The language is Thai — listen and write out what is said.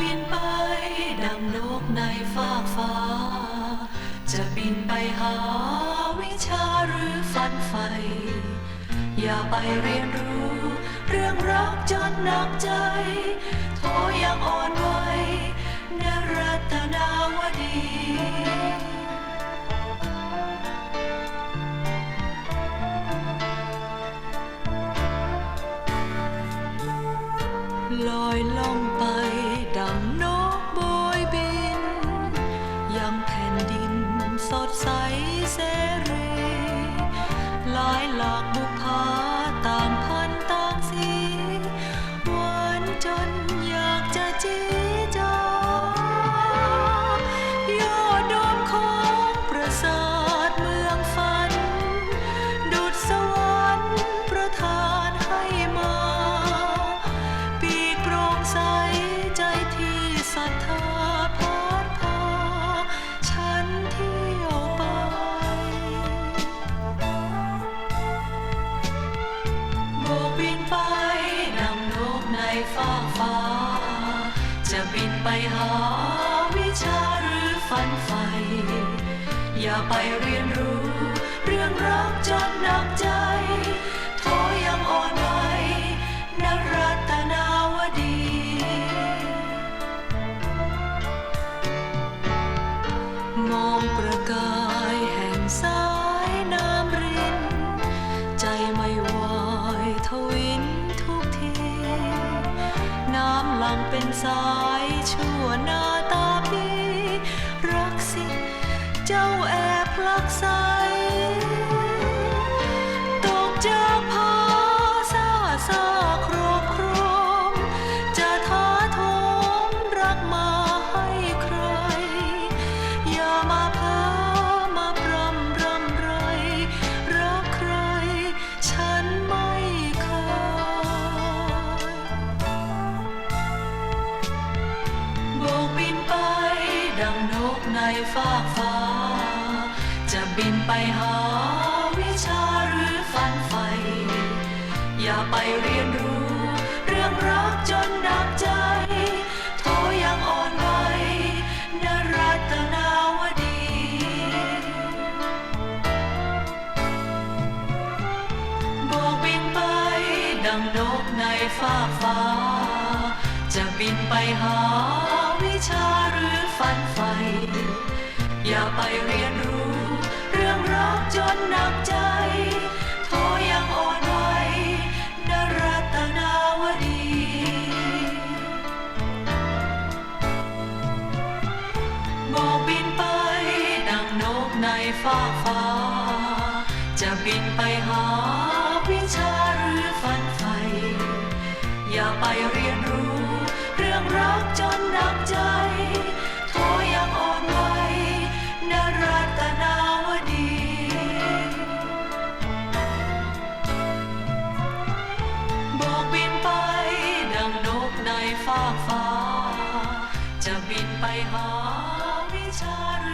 บินไป ดังนกในฟากฟ้า จะบินไปหาวิชาหรือฝันใฝ่อย่าไปเรียนรู้ เรื่องรักจนหนักใจโทยังอ่อนไหวนรัตนาวดีลอยล่องไป ลายหลากบุพาต่างพันต่างสีหวานจนอยากจะจีจายอดดมของประสาทเมืองฝัน ดุดสวรรค์ประทานให้มา ปีกโปร่งใสใจที่ศรัทธา ฟ้าฟ้า จะบินไปหาวิชาหรือฝันใฝ่อย่าไปเรียนรู้ เรื่องรักจนหนักใจโทยังอ่อนไห น้ำหลังเป็นสายชั่วน้า ฟากฟ้า จะบินไปหาวิชาหรือฝันใฝ่อย่าไปเรียนรู้ เรื่องรักจนหนักใจ โทยังอ่อนไหวนรัตนาวดีโบกบินไปดังนกในฟากฟ้า จะบินไปหาวิชาหรือฝันใฝ่ อย่าไปเรียนรู้ เรื่องรักจนหนักใจโทยังอ่อนไหวนรัตนาวดีโบกบินไปดังนกในฟากฟ้า จะบินไปหาวิชาหรือฝันใฝ่อย่าไปเรียนรู้ ฟากฟ้า จะบินไปหาวิชา